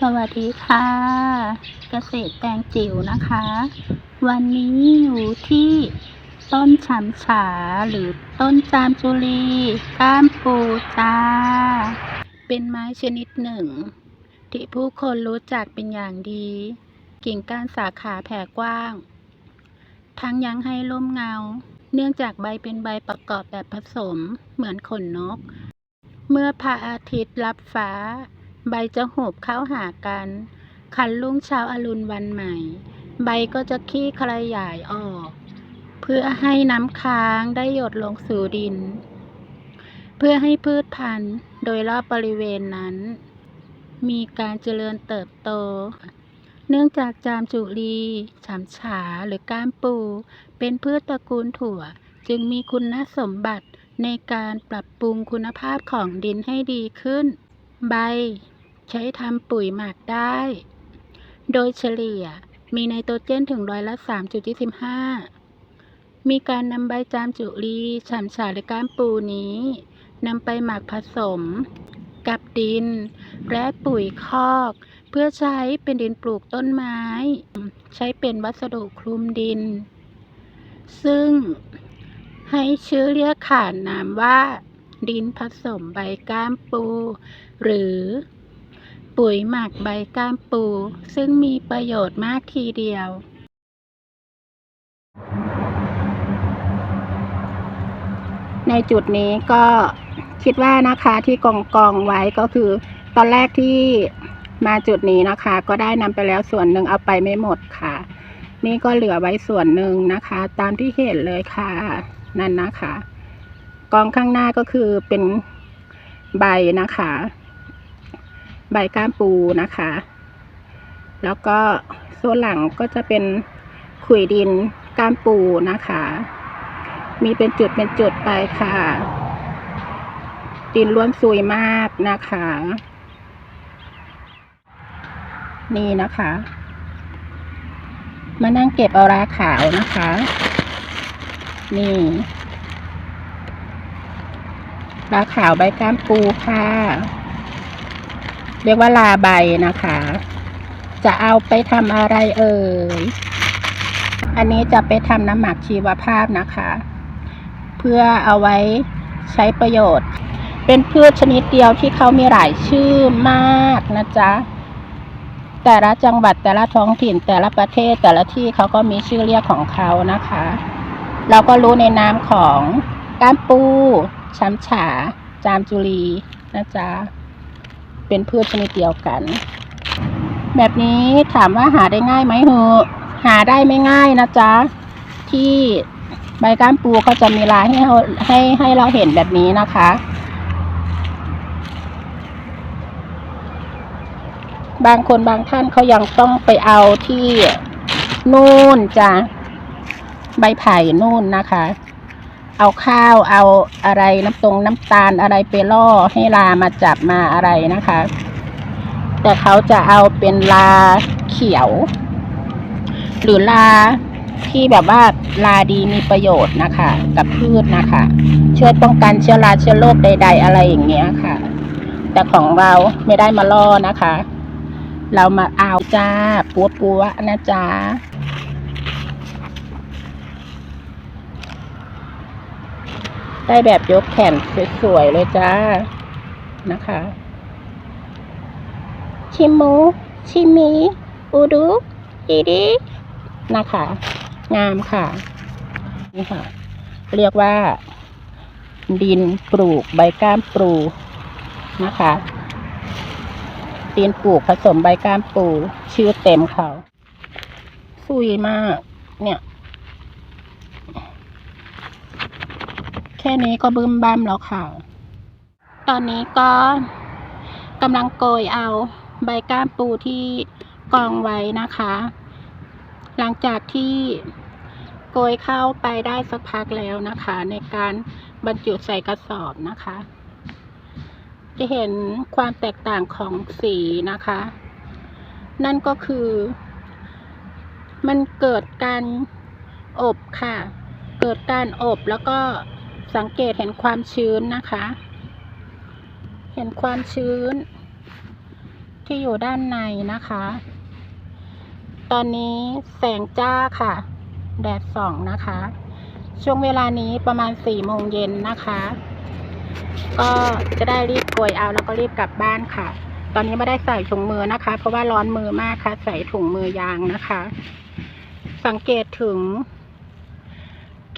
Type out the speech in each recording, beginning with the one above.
สวัสดีค่ะ เกษตรแตงจิ๋วนะคะ วันนี้อยู่ที่ต้นฉำฉาหรือต้นจามจุลีก้ามปูจ้า เป็นไม้ชนิดหนึ่ง ที่ผู้คนรู้จักเป็นอย่างดี กิ่งก้านสาขาแผ่กว้าง ทั้งยังให้ร่มเงา เนื่องจากใบเป็นใบประกอบแบบผสมเหมือนขนนก เมื่อพระอาทิตย์รับฟ้า ใบจะโหบเข้าหากัน คันรุ่งเช้าอรุณวันใหม่ ใบก็จะขี้คลายายออก เพื่อให้น้ำค้างได้หยดลงสู่ดิน เพื่อให้พืชพันธุ์โดยรอบบริเวณนั้น มีการเจริญเติบโต เนื่องจากจามจุลีฉำฉาหรือก้ามปู เป็นพืชตระกูลถั่ว จึงมีคุณสมบัติในการปรับปรุงคุณภาพของดินให้ดีขึ้น ใบ ใช้ทำปุ๋ยหมักได้ โดยเฉลี่ยมีไนโตรเจนถึงร้อยละ 3.25 มีการนำใบจามจุลีฉ่ำฉาหรือก้ามปูนี้นำไปหมักผสม กับดิน และปุ๋ยคอก เพื่อใช้เป็นดินปลูกต้นไม้ ใช้เป็นวัสดุคลุมดิน ซึ่งให้ชื่อเรียกขานนามว่า ดินผสมใบก้ามปู หรือ ปุ๋ยหมักใบก้ามปู ซึ่งมีประโยชน์มากทีเดียว ในจุดนี้ก็คิดว่านะคะที่กองกองไว้ก็คือ ตอนแรกที่มาจุดนี้นะคะ ก็ได้นำไปแล้วส่วนหนึ่งเอาไปไม่หมดค่ะ นี่ก็เหลือไว้ส่วนหนึ่งนะคะ ตามที่เห็นเลยค่ะ นั่นนะคะ กองข้างหน้าก็คือเป็นใบนะคะ ใบก้ามปูนะคะ แล้วก็ส่วนหลังก็จะเป็นขุยดินก้ามปูนะคะ มีเป็นจุดเป็นจุดไปค่ะ ดินล้วนซุยมากนะคะ นี่นะคะ มานั่งเก็บเอาราขาวนะคะ นี่ราขาวใบก้ามปูค่ะ เรียกว่าลาใบนะคะ จะเอาไปทำอะไรเอ่ย อันนี้จะไปทำน้ำหมักชีวภาพนะคะ เพื่อเอาไว้ใช้ประโยชน์ เป็นพืชชนิดเดียวที่เขามีหลายชื่อมากนะจ๊ะ แต่ละจังหวัดแต่ละท้องถิ่นแต่ละประเทศแต่ละที่เขาก็มีชื่อเรียกของเขานะคะ เราก็รู้ในนามของก้ามปูช้ำฉา จามจุลีนะจ๊ะ เป็นพืชชนิดเดียวกัน แบบนี้ถามว่าหาได้ง่ายไหมเหอหาได้ไม่ง่ายนะจ๊ะ ที่ใบก้ามปูเขาจะมีลายให้เราให้ให้เราเห็นแบบนี้นะคะ บางคนบางท่านเขายังต้องไปเอาที่นู่นจ้ะใบไผ่นู่นนะคะ เอาข้าวเอาอะไรน้ำตรงน้ำตาลอะไรไปล่อให้ลามาจับมาอะไรนะคะ แต่เขาจะเอาเป็นลาเขียว หรือลาที่แบบว่าลาดีมีประโยชน์นะคะ กับพืชนะคะ ช่วยป้องกันเชื้อราเชื้อโรคใด ๆ อะไรอย่างเงี้ยค่ะ แต่ของเราไม่ได้มาล่อนะคะ เรามาเอาจ้าปัวปัวนะจ๊ะ ได้แบบยกแขนสวยๆเลยจ้านะคะ ชิมู ชิมิ อูดูอีดีนะคะ งามค่ะ นี่ค่ะ เรียกว่า ดินปลูกใบก้ามปลูนะคะ ดินปลูกผสมใบก้ามปลูชื่อเต็มเขา สุยมาก เนี่ย ค่นี้ก็บึ้มบ้ามแล้วค่ะ ตอนนี้ก็กำลังโกยเอาใบก้ามปูที่กองไว้นะคะ หลังจากที่โกยเข้าไปได้สักพักแล้วนะคะ ในการบรรจุใส่กระสอบนะคะ จะเห็นความแตกต่างของสีนะคะ นั่นก็คือ มันเกิดการอบค่ะ เกิดการอบแล้วก็ สังเกตเห็นความชื้นนะคะ เห็นความชื้น ที่อยู่ด้านในนะคะ ตอนนี้แสงจ้าค่ะ แดดส่องนะคะ ช่วงเวลานี้ประมาณสี่โมงเย็นนะคะ ก็จะได้รีบโกยเอาแล้วก็รีบกลับบ้านค่ะ ตอนนี้ไม่ได้ใส่ถุงมือนะคะ เพราะว่าร้อนมือมากค่ะ ใส่ถุงมือยางนะคะ สังเกตถึง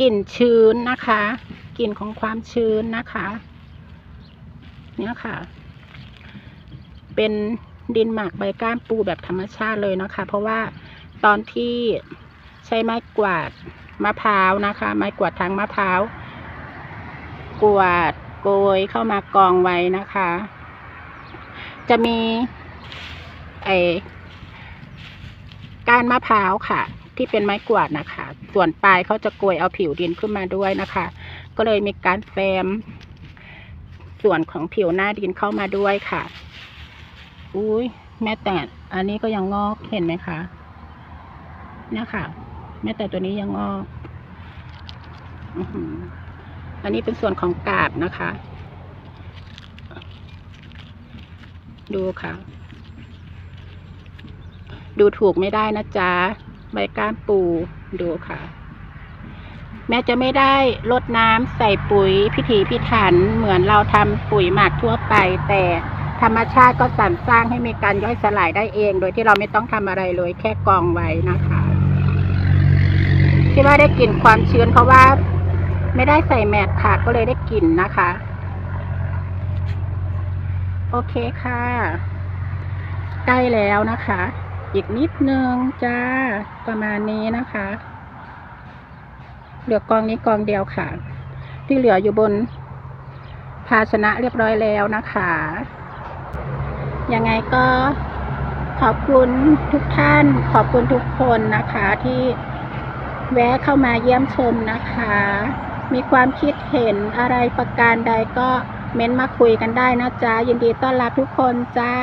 กลิ่นชื้นนะคะ กลิ่นของความชื้นนะคะ เนี่ยค่ะ เป็นดินหมักใบก้านปูแบบธรรมชาติเลยนะคะ เพราะว่าตอนที่ใช้ไม้กวาดมะพร้าวนะคะ ไม้กวาดทางมะพร้าวกวาดโกยเข้ามากองไว้นะคะ จะมีไอก้านมะพร้าวค่ะ ที่เป็นไม้กวาดนะคะ ส่วนปลายเขาจะโกยเอาผิวดินขึ้นมาด้วยนะคะ ก็เลยมีการแฟมส่วนของผิวหน้าดินเข้ามาด้วยค่ะ อุ้ยแม่แต่อันนี้ก็ยังงอกเห็นไหมคะเนี่ยค่ะ แม่แต่ตัวนี้ยังงอกอันนี้เป็นส่วนของกาบนะคะ ดูค่ะ ดูถูกไม่ได้นะจ๊ะใบก้านปูดูค่ะ แม้จะไม่ได้ลดน้ำใส่ปุ๋ยพิถีพิถันเหมือนเราทำปุ๋ยหมักทั่วไป แต่ธรรมชาติก็สรรสร้างให้มีการย่อยสลายได้เอง โดยที่เราไม่ต้องทำอะไรเลยแค่กองไว้นะคะที่ว่าได้กลิ่นความชื้นเพราะว่าไม่ได้ใส่แมสค่ะก็เลยได้กลิ่นนะคะ โอเคค่ะ ใกล้แล้วนะคะ อีกนิดนึงจ้าประมาณนี้นะคะ เหลือกองนี้กองเดียวค่ะ ที่เหลืออยู่บนภาชนะเรียบร้อยแล้วนะคะ ยังไงก็ขอบคุณทุกท่าน ขอบคุณทุกคนนะคะที่แวะเข้ามาเยี่ยมชมนะคะ มีความคิดเห็นอะไรประการใดก็เม้นต์มาคุยกันได้นะจ๊ะ ยินดีต้อนรับทุกคนจ้า